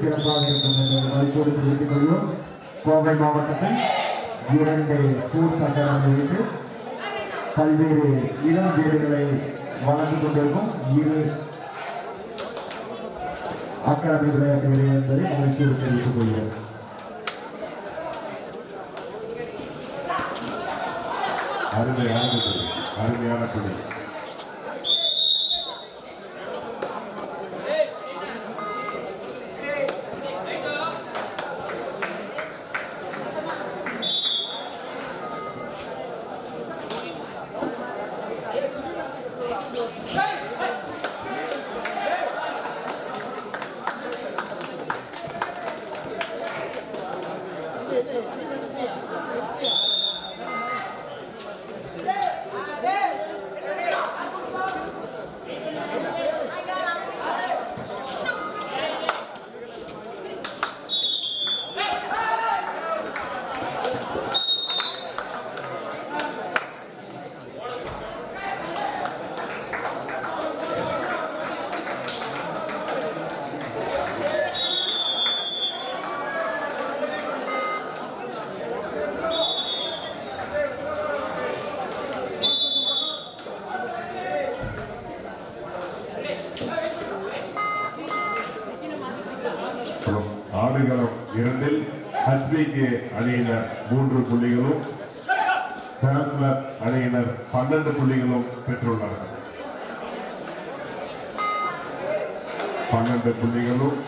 சிறப்பாக இருக்கின்றது என்ற தெரிவித்துக் கொள்வோம் கோவை மாவட்டத்தில் இரண்டு ஸ்போர்ட்ஸ் அகாடமிகளுக்கு பல்வேறு இளம் வீரர்களை வழங்கிக் கொண்டிருக்கும் இரு அகாடமி விளையாட்டு என்பதை மகிழ்ச்சியோடு தெரிவித்துக் கொள்கிறேன். அருமையான அருமையான துணை ஆடுகளம் இரண்டில் ஹச்பிகே அணியினர் மூன்று புள்ளிகளும் சான்சலர் அணியினர் பன்னெண்டு புள்ளிகளும் பெற்றுள்ளனர் பன்னெண்டு புள்ளிகளும்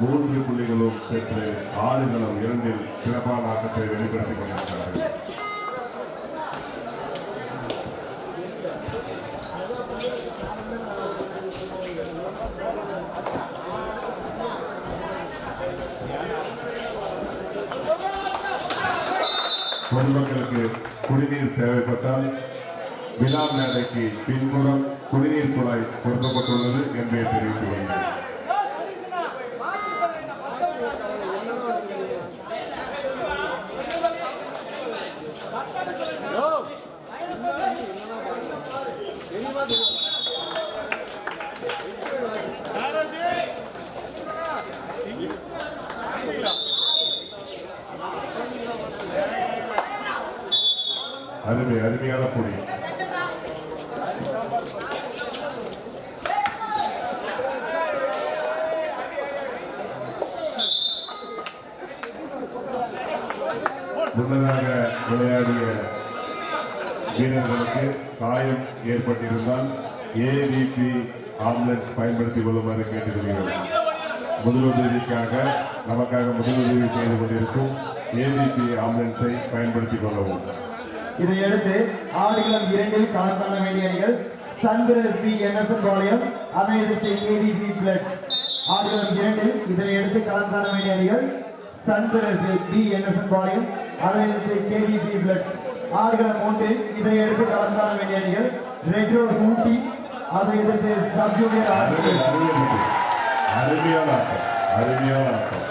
மூன்று புள்ளிகளும் பெற்று ஆடுகளம் இரண்டில் சிறப்பான ஆட்டத்தை வெளிப்படுத்திக் கொண்டிருக்கிறார்கள். பொதுமக்களுக்கு குடிநீர் தேவைப்பட்டால் விழா மேடைக்கு பின்புறம் குடிநீர் குழாய் பொருத்தப்பட்டுள்ளது என்பதை தெரிவித்துக் அருமை அருமையான பொடி. முன்னதாக விளையாடிய வீரர்களுக்கு காயம் ஏற்பட்டிருந்தால் ஏடிபி ஆம்புலன்ஸ் பயன்படுத்திக் கொள்ளுமாறு கேட்டுக்கொள்கிறோம். முதலுதவிக்காக நமக்காக முதலுதவி செய்து கொண்டிருக்கும் ஏடிபி ஆம்புலன்ஸை பயன்படுத்திக் கொள்ளவும். இதையடுத்து ஆடுகளம் இரண்டில் களம் காண வேண்டிய அணிகள் சன்பிரஸ் பி என்எஸ்என் பாளையம் அதனை எதிர்த்து ஏடிபி பிளட்ஸ் ஆடுகளம் இரண்டில் இதனை எடுத்து களம் காண வேண்டிய அணிகள் சன்பிரஸ் பி என்எஸ்என் பாளையம் அதனை எதிர்த்து கேடிபி பிளட்ஸ் ஆடுகளம் ஒன்றில் இதனை எடுத்து களம் காண வேண்டிய அணிகள் ரெட் ரோஸ் ஊட்டி அதனை எதிர்த்து சப் ஜூனியர். அருமையான ஆட்டம் அருமையான ஆட்டம்.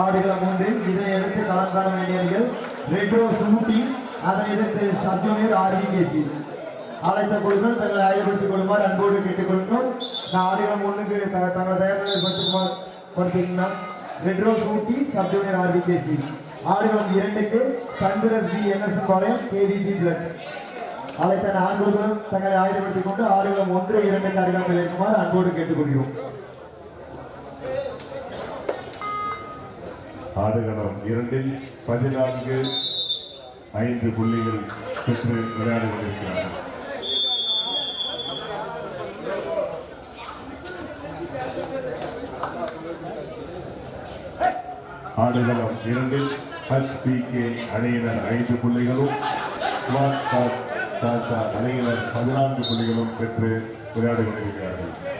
ஆடுகளம் ஒன்றில் இதனை எடுத்து காண வேண்டிய அணிகள் ரெட் ரோஸ் ஊட்டி அதனை எதிர்த்து சப் ஜூனியர் கேசி. அழைத்த குழுக்கள் தங்களை ஆயப்படுத்திக் கொள்ளுமாறு அன்போடு கேட்டுக்கொள்கிறோம். நான் ஆடுகளம் ஒன்றுக்கு த- தங்களை தயார்நிலை படுத்திக்குமாறு படுத்திங்கன்னா red rose Ooty sub junior RVKC ஆடுகளம் இரண்டுக்கு Chandras B NSN Palayam KVP பிளக்ஸ். அழைத்த நான்குகளும் தங்களை ஆயுதப்படுத்திக் கொண்டு ஆடுகளம் ஒன்று இரண்டுக்கு அருகாமையில் இருக்குமாறு அன்போடு கேட்டுக்கொள்கிறோம். ஆடுகளம் இரண்டில் பதினான்கு ஐந்து புள்ளிகள் பெற்று விளையாடி கொண்டிருக்கிறார்கள் ஆடுகளம் இரண்டில் ஹச்பிகே அணியினர் ஐந்து புள்ளிகளும் அணியினர் பதினான்கு புள்ளிகளும் பெற்று விளையாடி கொண்டிருக்கிறார்கள்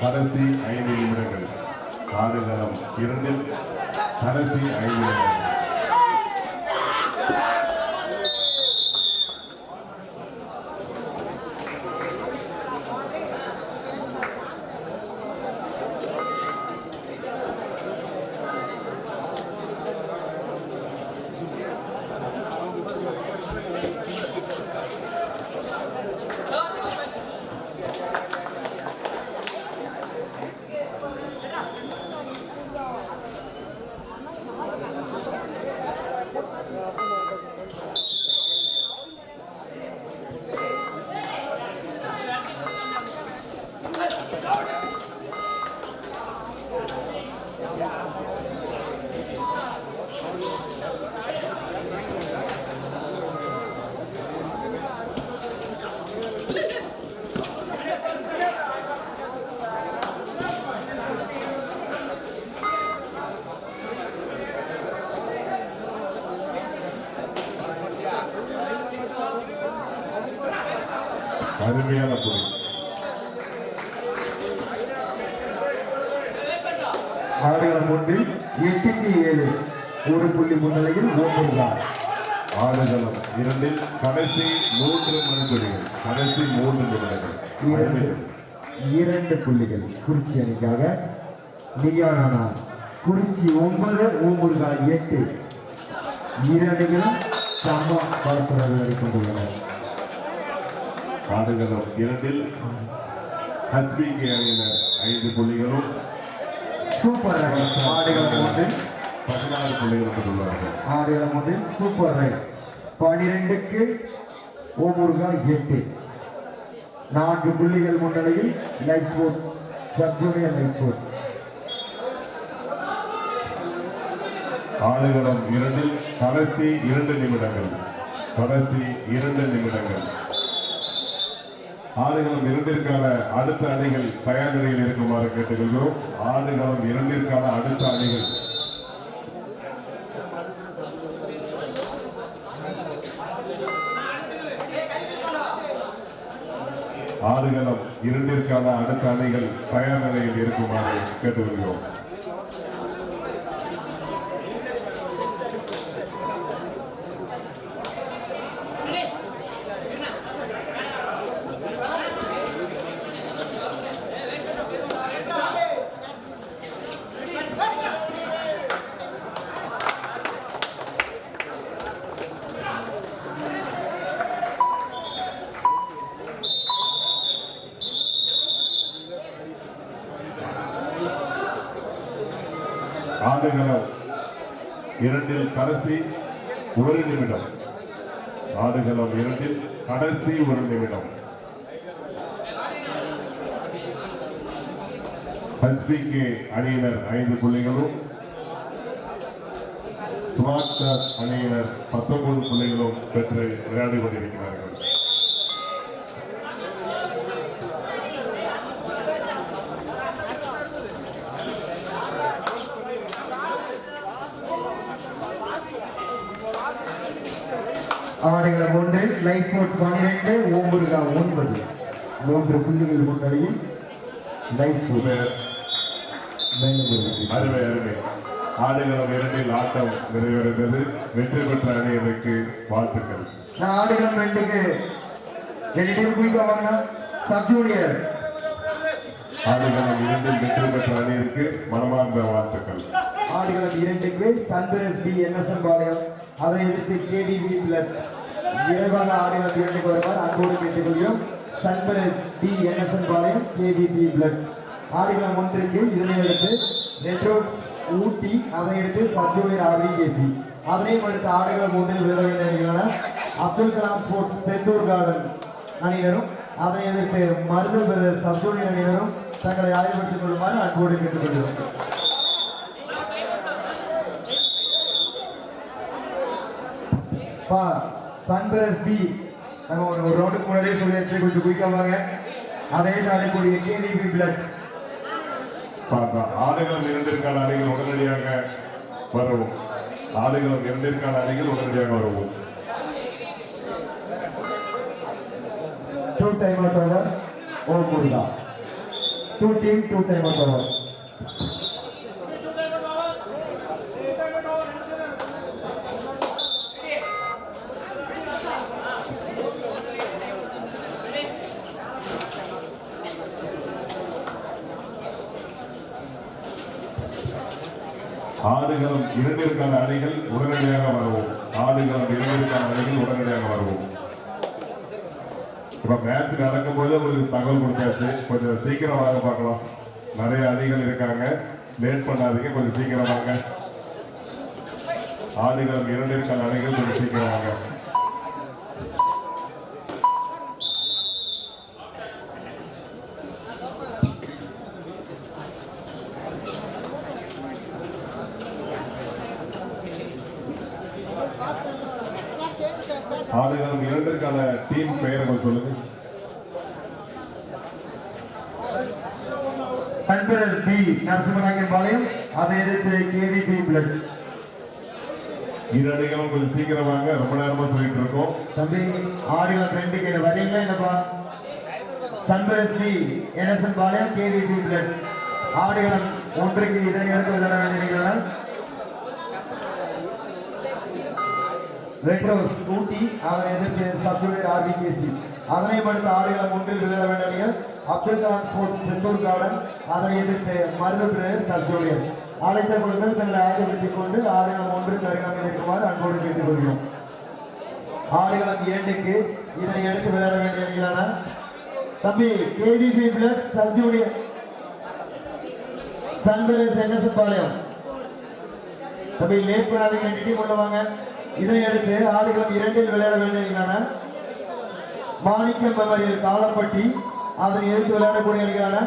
கடைசி ஐந்து நிமிடங்கள். ஆடுகளம் இரண்டில். கடைசி ஐந்து நிமிடங்கள் அருமையான புடி ஆடுகளம் ஒன்றில் எட்டுக்கு ஏழு ஒரு புள்ளி முன்னிலையில் ஓம்புகிறார் ஆடுகளம் இரண்டில் கடைசி மூன்று மணித்துளிகள் கடைசி மூன்று நிமிடங்கள். இரண்டு புள்ளிகள் குறிச்சி அணிக்காக நியானா குறிச்சி ஒன்பது ஊம்புர்கால் எட்டு. இரு அணிகளும் சம பரப்புரை கொண்டுள்ளனர் ஆடுகளம் இரண்டில் ஹஸ்பிகே அணியினர். ஐந்து புள்ளிகளும் சூப்பர் ஆடுகளம் ஒன்றில் பதினாறு புள்ளிகளும் பெற்றுள்ளார்கள் ஆடுகளம் ஒன்றில் சூப்பர் ரைட். பனிரெண்டுக்கு ஓமுருகா எட்டு. நான்கு புள்ளிகள் முன்னிலையில் life sports sub junior life sports ஆடுகளம் இரண்டில் கடைசி இரண்டு நிமிடங்கள். கடைசி இரண்டு நிமிடங்கள். ஆடுகளம் இரண்டிற்கான அடுத்த அணிகள் தயார் நிலையில் இருக்குமாறு கேட்டுக்கொள்கிறோம். ஆடுகளம் இரண்டிற்கான அடுத்த அணிகள் ஆடுகளம் இரண்டிற்கான அடுத்த அணைகள் தயார் நிலையில் இருக்குமாறு கேட்டுக்கொள்கிறோம் ஆடுகளம் இரண்டில் கடைசி ஒரு நிமிடம். ஆடுகளம் இரண்டில் கடைசி ஒரு நிமிடம். அணியினர் ஐந்து புள்ளிகளும் ஸ்மார்ட் அணியினர் பத்தொன்பது புள்ளிகளும் பெற்று விளையாடி கொண்டிருக்கிறார்கள் ஆடுகளம் ஒன்று லைஃப் ஸ்போர்ட்ஸ் பன்னிரெண்டு ஓம்புருகா ஒன்பது மூன்று புள்ளிகள் முன்னிலையில் லைஃப். அருமை. அருமை ஆடுகளம் இரண்டில் ஆட்டம் நிறைவடைந்தது. வெற்றி பெற்ற அணியினருக்கு வாழ்த்துக்கள். ஆடுகளம் ரெண்டுக்கு ரெண்டு டீம் குயிக்கா வாங்க. Sub junior. ஆடுகளம் இரண்டில் வெற்றி பெற்ற அணியிற்கு மனமார்ந்த வாழ்த்துக்கள். ஆடுகளம் இரண்டுக்கு சன்பிரஸ் பி என்எஸ்என் பாளையம். அதை எதிர்த்து கேடிவி பிளட்ஸ். விரைவாக ஆடினர் இரண்டுக்கு வருமாறு அன்போடு கேட்டுக்கொள்கிறோம். சன்பிரஸ் பி. NSN Palayam KPP பிளட்ஸ். ஆடுகளம் ஒன்றிற்கு இதனை அடுத்து ரெட்ரோட்ஸ் ஊட்டி அதை எடுத்து சப்ஜூனியர் ஆர்விகேசி அதனையும் அடுத்து ஆடுகளம் ஒன்றில் விளையாட வேண்டிய அணிகளான அப்துல் கலாம் ஸ்போர்ட்ஸ் செந்தூர் கார்டன் அணியினரும் அதனை எதிர்த்து மருது பிரதர்ஸ் சப்ஜூனியர் அணியினரும் தங்களை ஆய்வுபடுத்திக் கொள்ளுமாறு அன்போடு கேட்டுக்கொள்கிறோம். பா சன்பிரஸ் பி. நம்ம ஒரு ஒரு ரவுண்டுக்கு முன்னாடியே சொல்லியாச்சு கொஞ்சம் குயிக்காக வாங்க. அதே நாளைக்குரிய கேவிபி பிளட்ஸ் பார்த்தா ஆடுகளம் இரண்டிற்கான அணிகள் உடனடியாக வரவும். ஆடுகளம் இரண்டிற்கான அணிகள் உடனடியாக வரவும். Two time out over Muruga two team two time over ஆடுகளம் இரண்டிற்கான அணிகள் உடனடியாக வருவோம். ஆடுகளம் இரண்டிற்கான அணிகள் உடனடியாக வருவோம். இப்ப மேட்ச் நடக்கும்போது உங்களுக்கு தகவல் கொடுத்தாச்சு. கொஞ்சம் சீக்கிரம் வாங்க பார்க்கலாம். நிறைய அணிகள் இருக்காங்க. லேட் பண்ணாதீங்க. கொஞ்சம் சீக்கிரம் வாங்க ஆடுகளம் இரண்டிற்கான அணிகள் கொஞ்சம் சீக்கிரம் வாங்க ஆடுகளம் இரண்டிற்கான டீம் பெயரை கொஞ்சம் சொல்லுங்க சன்பரஸ் பி நரசிம்மநாயக்கன் பாளையம் அதை எதிர்த்து கேவிபி பிளட்ஸ் இரு அணிகளும் கொஞ்சம் சீக்கிரம் வாங்க. ரொம்ப நேரமா சொல்லிட்டு இருக்கோம். தம்பி ஆடுகளம் ரெண்டுக்கு என்ன? வரீங்களா என்னப்பா? சன்பரஸ் பி என்எஸ்என் பாளையம் கேவிபி பிளட்ஸ் ஆடுகளம் ஒன்றுக்கு இதனை எடுத்து விளையாட வேண்டியிருக்கிறார் ரெட் ரோஸ் ஊட்டி அவரை எதிர்த்து சப்ஜூனியர் ஆர்பிகேசி அதனை அடுத்து ஆடுகளம் ஒன்றில் விளையாட வேண்டிய அப்துல் கலாம் ஸ்போர்ட்ஸ் செந்தூர் கார்டன் அதனை எதிர்த்து மருதபுர சப்ஜூனியர் அழைத்த குழுக்கள் தங்களை ஆயப்படுத்திக் கொண்டு ஆடுகளம் ஒன்றுக்கு அருகாமையில் இருக்குமாறு அன்போடு கேட்டுக்கொள்கிறோம். ஆடுகளம் இரண்டுக்கு இதனை எடுத்து விளையாட வேண்டிய அணிகளான தம்பி கேவிபி பிளட் சர்ஜூனியர் சன்பரஸ் என்எஸ் பாளையம். தம்பி லேட் பண்ணாதீங்க ரெண்டு டீம் உள்ள வாங்க. இதை அடுத்து ஆடுகளம் இரண்டில் விளையாட வேண்டியதான மாணிக்கம் மெமரியல் காலப்பட்டி அதனை எதிர்த்து விளையாடக்கூடிய அணிகளான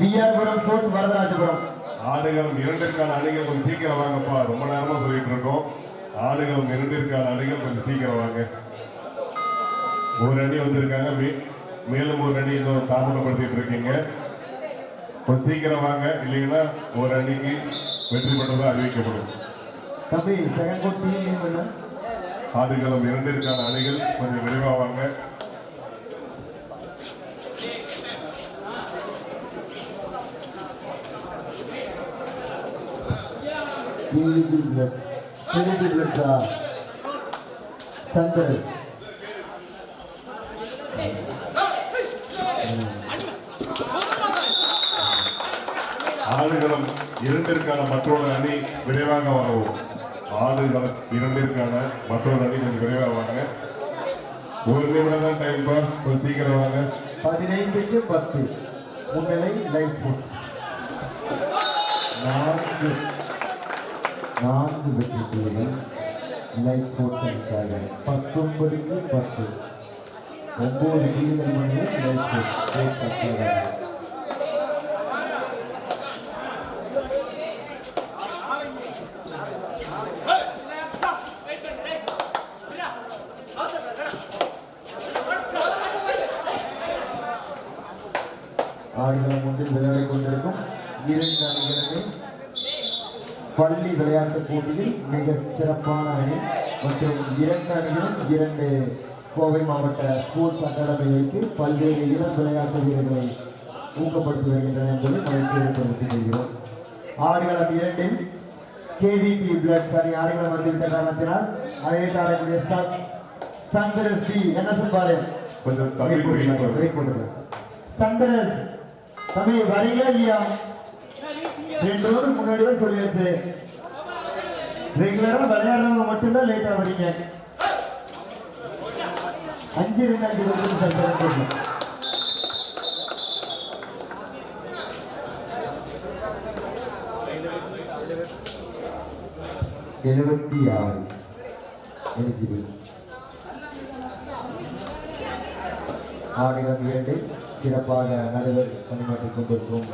விஆர்புரம் ஸ்போர்ட்ஸ் வரதராஜபுரம். ஆடுகளம் இரண்டிற்கான அணிகள் கொஞ்சம் சீக்கிரம் வாங்கப்பா. ரொம்ப நேரமா சொல்லிட்டு இருக்கோம். ஆடுகளம் இரண்டிற்கான அணிகள் கொஞ்சம் சீக்கிரம் வாங்க. ஒரு அணி வந்திருக்காங்க. மேலும் ஒரு அணி இன்னும் தாமதப்படுத்திட்டு இருக்கீங்க. கொஞ்சம் சீக்கிரம் வாங்க. இல்லைங்கன்னா ஒரு அணிக்கு வெற்றி பெற்றதா அறிவிக்கப்படும். தம்பி செகண்ட் கோட் டீம் ஆடுகளம் இரண்டிற்கான அணிகள் கொஞ்சம் விரைவா வாங்க. கேவிபி பிளட் கேவிபி பிளட்ஸா சன்பரஸ் ஆடுகளம் இரண்டிற்கான மற்றொரு அணி விரைவாக வரவும். ஆடுகளம் இரண்டிற்கான மற்றொரு அணி கொஞ்சம் விரைவாக வாங்க. ஒரு நிமிடம் தான் டைம் பா கொஞ்சம் சீக்கிரம் வாங்க. பதினைந்துக்கு பத்து. முன்னிலை லைஃப் ஸ்போர்ட்ஸ் நான்கு. நான்கு வெற்றி புள்ளிகள் லைஃப் ஸ்போர்ட்ஸ் அணிக்காக பத்தொன்பதுக்கு பத்து. ஒன்பது புள்ளிகள் மணியில் லைஃப் ஸ்போர்ட்ஸ் ஸ்போர்ட்ஸ் அணிக்காக ஆடுகளம் ஒன்றில் விளையாடிக் கொண்டிருக்கும் இரண்டு அணிகளுமே பள்ளி விளையாட்டுப் போட்டியில் மிக சிறப்பான அணி மற்றும் இரண்டு அணிகளும் இரண்டு கோவை மாவட்ட ஸ்போர்ட்ஸ் அகாடமி வைத்து பல்வேறு இளம் விளையாட்டு வீரர்களை ஊக்கப்படுத்தி வருகின்றன என்பதை மகிழ்ச்சியோடு தெரிவித்துக் கொள்கிறோம். ஆடுகளம் இரண்டில் கேவிபி பிளட்ஸ் அணி ஆடுகளம் வந்துவிட்ட காரணத்தினால் அதை சன் சந்திரஸ் பி என்எஸ்என் பாளையம் கொஞ்சம் சந்திரஸ் தம்பி வரீங்களா இல்லையா? ரெண்டு முன்னாடியே சொல்லியாச்சு. ரெகுலரா விளையாடுறவங்க மட்டும்தான் லேட்டா வரீங்க அஞ்சு ரெண்டாயிரத்தி எழுபத்தி ஆறு எலிஜிபிள் ஆடுகளம் இரண்டு சிறப்பாக நடுவர் பணிமாற்றிக் கொண்டிருக்கும்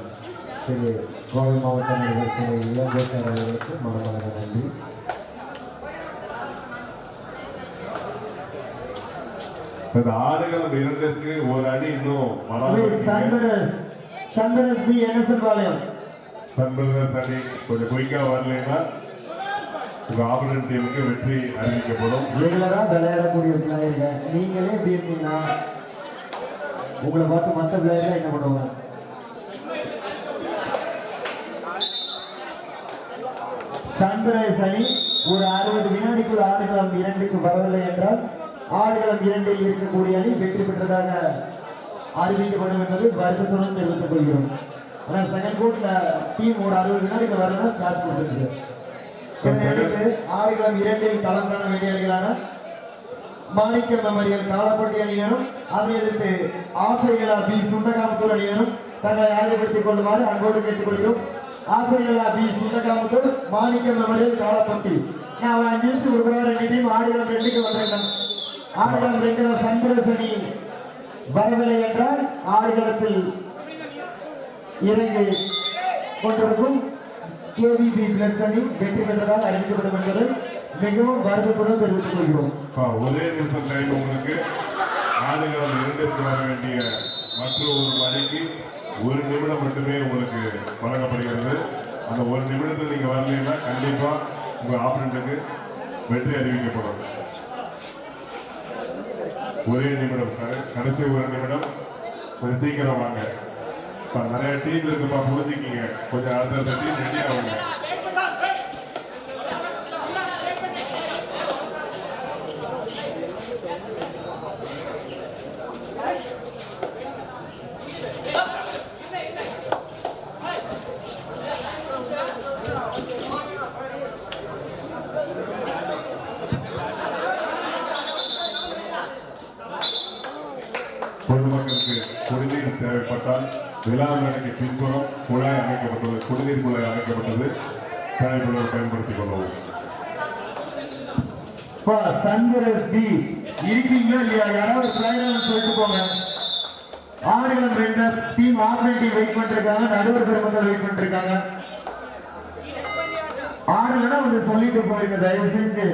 திரு கோவை மாவட்ட நடுவர் திரு இளங்கோசர் அவர்களுக்கு நன்றி. இந்த ஆடுகளம் இரண்டிற்கு ஒரு அணி இன்னும் சந்திரஸ் சந்திரஸ் பி என்எஸ்என் பாளையம் சன்பிரதர்ஸ் அணி கொஞ்சம் குயிக்கா வரலைன்னா உங்க ஆபரன் டீமுக்கு வெற்றி அறிவிக்கப்படும். ரெகுலரா விளையாடக்கூடிய பிள்ளைங்க நீங்களே இப்படி இருந்தீங்கன்னா உங்களை பார்த்து மற்ற பிளேயர்லாம் என்ன பண்ணுவாங்க? அணி ஒரு அறுபது வினாடிக்குள் ஆடுகளம் இரண்டுக்கு வரவில்லை என்றால் ஆடுகளம் இரண்டில் இருக்கக்கூடிய அணி வெற்றி பெற்றதாக அறிவிக்கப்படும் என்பது வருத்தத்துடன் தெரிவித்துக் கொள்கிறோம். ஆனால் செகண்ட் கோட்ல டீம் ஒரு அறுபது வினாடிக்கு வரலன்னா ஸ்கிராச் கொடுத்துருச்சு இதனையடுத்து ஆடுகளம் இரண்டில் களம் காண வேண்டிய அணிகளான மாணிக்க மெமரியல் காலப்பட்டி அணியினரும் அதை எதிர்த்து ஆசைகளா பி சுண்டகாமுத்தூர் அணியினரும் தங்களை ஆயப்படுத்திக் கொள்ளுமாறு அன்போடு கேட்டுக்கொள்கிறோம். ஆசைகளா பி சுண்டகாமுத்தூர் மாணிக்க மெமரியல் காலப்பட்டி. நான் அவன் அஞ்சு நிமிஷம் கொடுக்குறேன் ரெண்டு டீம் ஆடுகளம் ரெண்டுக்கு வந்திருக்கேன். ஆடுகளம் ரெண்டு சன்பிரஸ் அணி வரவில்லை என்றால் ஆடுகளத்தில் இறங்கி கொண்டிருக்கும் கேவிபி பிளட்ஸ் அணி வெற்றி பெற்றதால் அறிவிக்கப்படும் என்பது மிகவும் வருத்தத்துடன் தெரிவித்துக் கொள்கிறோம். ஒரே நிமிஷம் டைம் உங்களுக்கு. ஆடுகளம் இரண்டிற்கு வர வேண்டிய மற்ற ஒரு மணிக்கு ஒரு நிமிடம் மட்டுமே உங்களுக்கு வழங்கப்படுகிறது. அந்த ஒரு நிமிடத்தில் நீங்கள் வரலைன்னா கண்டிப்பாக உங்கள் ஆப்ரண்ட்டுக்கு வெற்றி அறிவிக்கப்படும். ஒரே நிமிடம். கடைசி ஒரு நிமிடம். கொஞ்சம் சீக்கிரம் வாங்க. இப்போ நிறைய டீம் இருக்குப்பா புரிஞ்சுக்கிங்க. கொஞ்சம் அடுத்த டீம் ரெடி ஆகுங்க பொதுமக்களுக்கு குடிநீர் தேவைப்பட்டால் விழாவிற்கு பின்புறம் குழாய் அமைக்கப்பட்டது குடிநீர் குழாய் அமைக்கப்பட்டது தேவைப்படுவதை பயன்படுத்திக் கொள்ளவும். சன்ரைஸ் பி இருக்கீங்களா இல்லையா? யாராவது பிளேயர் சொல்லிட்டு போங்க. ஆடுகளம் ரெண்டு டீம் ஆப்பரேட்டிவ் வெயிட் பண்ணிருக்காங்க நடுவர் பெருமக்கள் வெயிட் பண்ணிருக்காங்க. ஆடுலன்னா வந்து சொல்லிட்டு போயிருங்க தயவு செஞ்சு.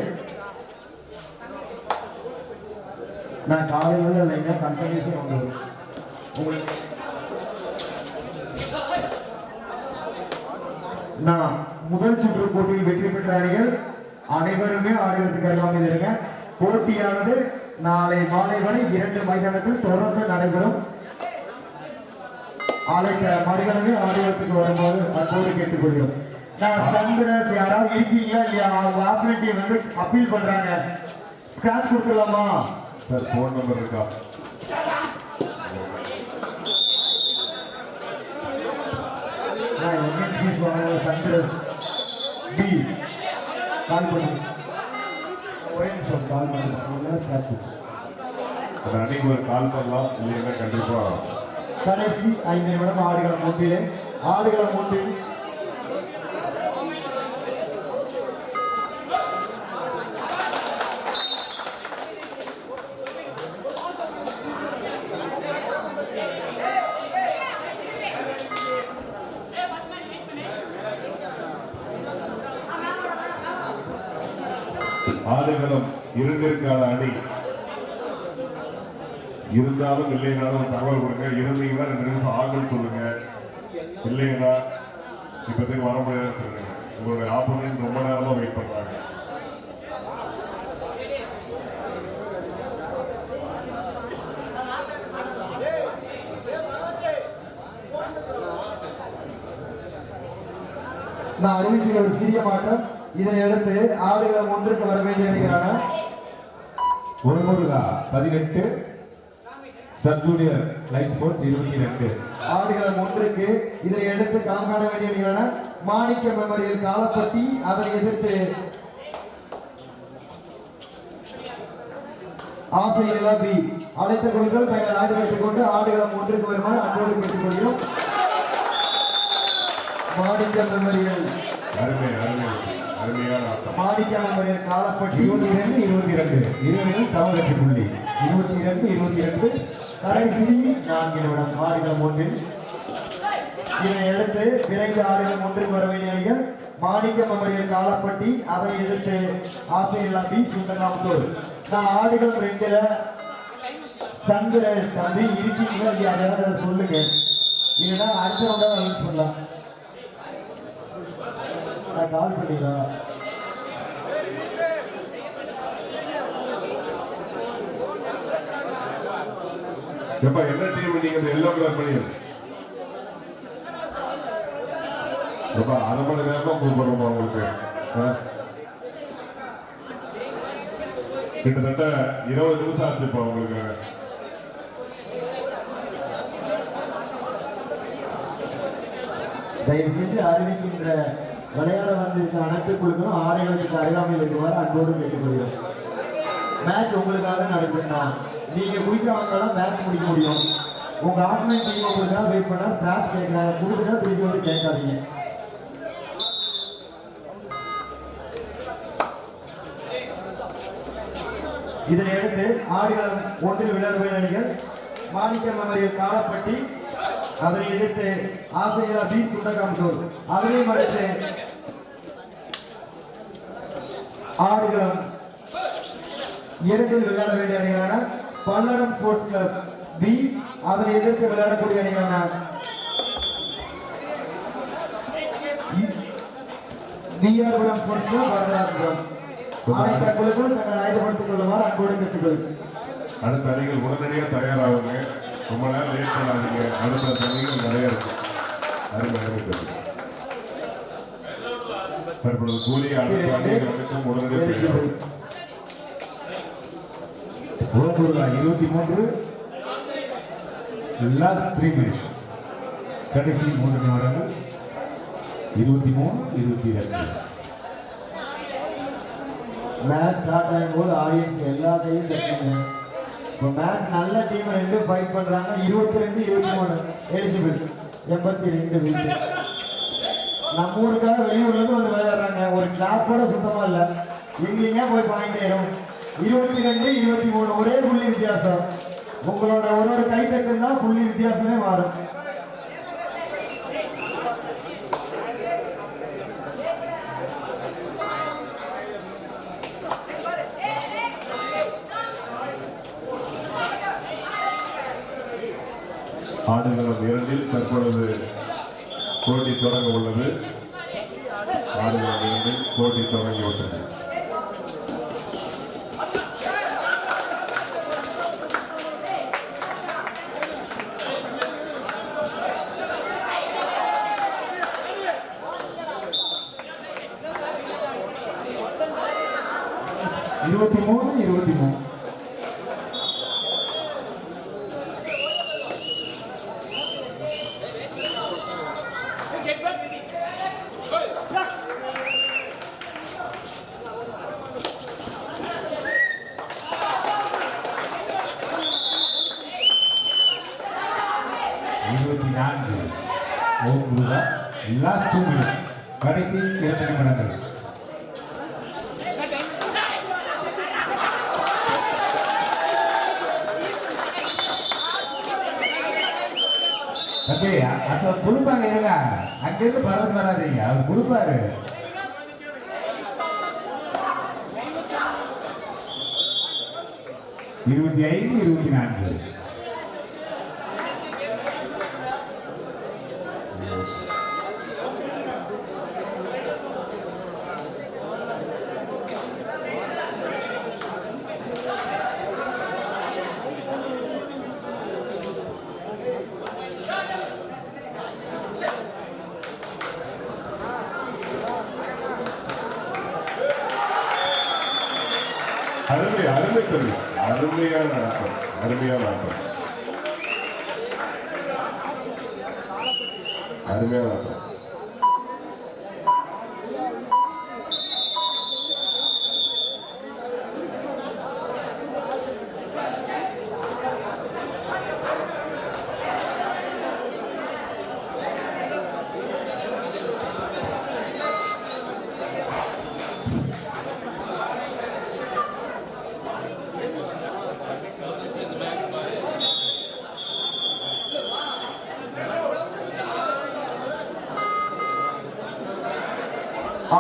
நான் காலையில் இல்லைங்க கண்டினியூஸாக உங்களுக்கு நான் முதல் சுற்று போட்டியில் வெற்றி பெற்ற அணிகள் அனைவருமே ஆடுவதற்கு அருகாமையில் இருங்க. போட்டியானது நாளை மாலை வரை இரண்டு மைதானத்தில் தொடர்ந்து நடைபெறும். அழைக்க மறுகணமே ஆடுகளத்துக்கு வரும்போது அன்போடு கேட்டுக்கொள்கிறோம். நான் சந்திரஸ் யாராவது இருக்கீங்களா இல்லையா? அவங்க ஆப்பரேட்டிவ் வந்து அப்பீல் பண்றாங்க. ஸ்கிராச் கொடுத்துடலாமா? சார் ஃபோன் நம்பர் இருக்கா நான் எம்என்சி சொன்ன சந்திரஸ். பி கால் பண்ணி. ஒரே நிமிஷம் கால் பண்ணி. ஸ்கிராச் கொடுத்து அந்த அன்னைக்கு ஒரு கால் பண்ணலாம் இல்லைன்னா கண்டிப்பா. கடைசி ஐந்து நிமிடம் ஆடுகளம் ஒன்றிலே ஆடுகளம் ஒன்றில் ஆடுகளம் இரண்டிற்கான அணி இருந்தாலும் இல்லைனாலும் தகவல் கொடுங்க. இருந்தீங்கன்னா ரெண்டு நிமிஷம் ஆகும் சொல்லுங்க. இல்லைங்கன்னா இப்போதைக்கு வர முடியாது சொல்லுங்க. உங்களுடைய ஆப்போனன்ட் ரொம்ப நேரமா வெயிட் பண்றாங்க. நான் அறிவிக்கிற ஒரு சிறிய மாற்றம். இதனை அடுத்து ஆடுகளம் ஒன்றுக்கு வர வேண்டிய அணிகளான ஒரு முருகா பதினெட்டு. சப் ஜூனியர் லைஃப் ஸ்போர்ட்ஸ் இருபத்தி ரெண்டு ஆடுகளம் ஒன்றுக்கு இதனை அடுத்து களம் காண வேண்டிய அணிகளான மாணிக்க மெமரியல் காலப்பட்டி அதனை எதிர்த்து ஆசைகளா பி. அழைத்த குழுக்கள் தங்கள் ஆடுகளத்தைக் கொண்டு ஆடுகளம் ஒன்றுக்கு வருமாறு அன்போடு கேட்டுக்கொள்கிறோம். மாணிக்க மெமரியல் அருமை அருமை. அருமையான ஆட்டம். மாணிக்க மெமரியல் காலப்பட்டி இருபத்தி இரண்டு இருபத்தி ரெண்டு இருபது தமிழக புள்ளி இருபத்தி இரண்டு இருபத்தி ரெண்டு கடைசி நான்கு நிமிடம் ஆடுகளம் ஒன்றில். இதனை அடுத்து விரைந்து ஆடுகளம் ஒன்றுக்கு வர வேண்டிய அணிகள் மாணிக்க மெமரியல் காலப்பட்டி அதை எதிர்த்து ஆசையில்லா பி. சுந்தரநாமத்தூர் நான் ஆடுகளம் ரெண்டுல சங்கர தம்பி இருக்கீங்களா இல்லையா? அதை சொல்லுங்க. இல்லைன்னா அடுத்த பண்ணலாம் நான் கால் பண்ணிடுறேன் எப்பா என்ன டீம் நீங்க இந்த எல்லோ கலர் பண்ணியது எப்பா அரை மணி நேரமா கூப்பிடுறோமா உங்களுக்கு. ஆ? கிட்டத்தட்ட இருபது நிமிஷம் ஆச்சு இப்போ உங்களுக்கு. தயவு செஞ்சு அறிவிக்கின்ற விளையாட வந்திருக்க அனைத்து குழுக்களும் ஆடைகளுக்கு அருகாமையில் இருக்குமாறு அன்போடு கேட்டுக்கொள்கிறோம். மேட்ச் உங்களுக்காக நடக்குதுன்னா நீங்க குயிக்க வந்தாலும் மேட்ச் முடிக்க முடியும். உங்க ஆப்மெண்ட் டீம் உங்களுக்காக வெயிட் பண்ணா ஸ்கிராட்ச் கேட்கறாங்க. கொடுத்துட்டா திருப்பி வந்து கேட்காதீங்க. இதனையடுத்து ஆடுகளம் ஒன்றில் விளையாடுகிற அணிகள் மாணிக்க மெமரியல் காலப்பட்டி அதனை எதிர்த்து ஆசையா பி சுண்டகாம்பூர் அதனையும் அடுத்து ஆடுகளம் இரண்டில் விளையாட வேண்டிய அணிகளான பல்லடம் ஸ்போர்ட்ஸ் கிளப் பி அதனை எதிர்த்து விளையாடக்கூடிய அணிகளான பிஆர்புரம் ஸ்போர்ட்ஸ் கிளப் வரலாற்றுப்புறம் அனைத்து குழுக்களும் தங்களை ஆயுதப்படுத்திக் கொள்ளுமாறு அன்போடு கேட்டுக்கொள்கிறேன் அடுத்த அணிகள் உடனடியாக தயாராகுங்க. ரொம்ப நேரம் லேட் பண்ணாதீங்க அடுத்த சமயம் நிறைய இருக்கும் அருமை அருமை தற்பொழுது கூலி அடுத்த அணிகளுக்கும் உடனடியாக இருபத்தி மூன்று லாஸ்ட் த்ரீ மினிட்ஸ் கடைசி மூன்று நிமிடங்கள் இருபத்தி மூணு இருபத்தி ரெண்டு மேட்ச் ஸ்டார்ட் ஆகும்போது ஆடியன்ஸ் எல்லாத்தையும் தட்டுங்க மேட்ச் நல்ல டீம் ரெண்டு ஃபைட் பண்றாங்க. இருபத்தி ரெண்டு இருபத்தி மூணு எலிஜிபிள் எண்பத்தி ரெண்டு வீட்டு நம்ம ஊருக்காக வெளியூர்ல இருந்து வந்து விளையாடுறாங்க. ஒரு கிளாப் கூட சுத்தமா இல்ல. எங்கேங்க போய் பாயிண்ட் ஏறும். இருபத்தி ரெண்டு இருபத்தி மூணு ஒரே புள்ளி வித்தியாசம். உங்களோட ஒரு ஒரு கை தட்டுனா புள்ளி வித்தியாசமே மாறும். ஆடுகளம் இரண்டில் தற்பொழுது போட்டி தொடங்க உள்ளது. ஆடுகளம் இரண்டில் போட்டி தொடங்கிவிட்டது இருபத்தி மூணு இருபத்தி மூணு இருபத்தி நான்கு ஓம்பூர்லா லாஸ்ட் டூ மினிட்ஸ் கடைசி இரண்டு நிமிடங்கள் தம்பி அப்ப கொடுப்பாங்க இருங்க அங்கிருந்து பறந்து வராதீங்க அவர் கொடுப்பாரு. இருபத்தி ஐந்து இருபத்தி நான்கு அருமை அருமை தெரியும் அருமையான ஆட்டம் அருமையான ஆட்டம் அருமையான ஆட்டம்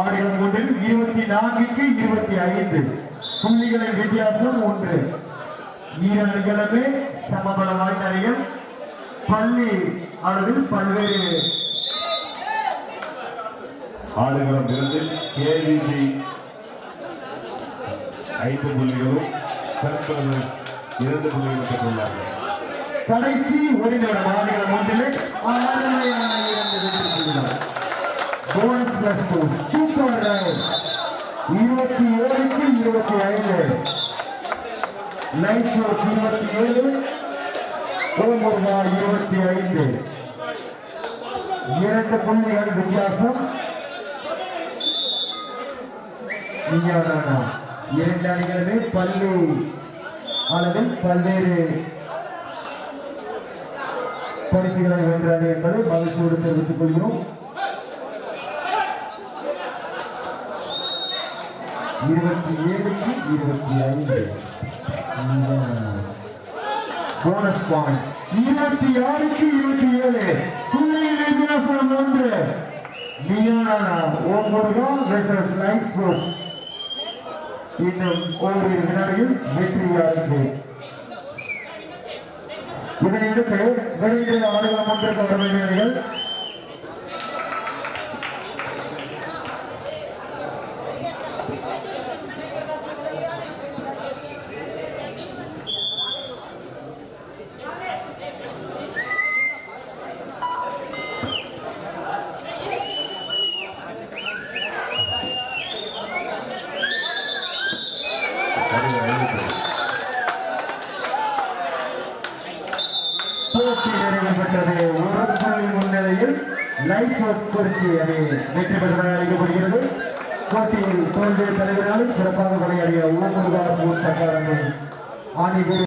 அவர்கள் முதல் இருபத்தி நான்குக்கு இருபத்தி ஐந்து. புள்ளிகளின் வித்தியாசம் ஒன்று. ஈரணிகளுமே சமபல வாய்ந்தணிகள் பள்ளி அளவில் பல்வேறு ஆடுகளம் இருந்து கேவிபி ஐந்து புள்ளிகளும் தற்பொழுது இரண்டு புள்ளிகளும் பெற்றுள்ளார்கள். கடைசி ஒரு நிமிடம் ஆடுகளம் ஒன்றிலே அருமையான இரண்டு வெற்றி புள்ளிகள். Bonus plus two super right இருபத்தி ஏழுக்கு இருபத்தி ஐந்து லைஃப் கோச் இருபத்தி ஏழு ஓமுருகா இருபத்தி ஐந்து இரண்டு புள்ளிகள் வித்தியாசம் விஞ்ஞானா இரண்டு அணிகளுமே பள்ளி அளவில் பல்வேறு பரிசுகளை வென்ற அணி என்பதை மகிழ்ச்சியோடு தெரிவித்துக் கொள்கிறோம் இருபத்தி ஏழுக்கு இருபத்தி ஐந்து. போனஸ் பாயிண்ட் இருபத்தி ஆறுக்கு இருபத்தி ஏழு. புள்ளியில் வித்தியாசம் ஒன்று மியானா ஓம் இன்னும் ஓரிரு வினாடியில் வெற்றியாருக்கு இதனையடுத்து வெளியிட்ட ஆடுகளம் ஒன்றிற்கு வர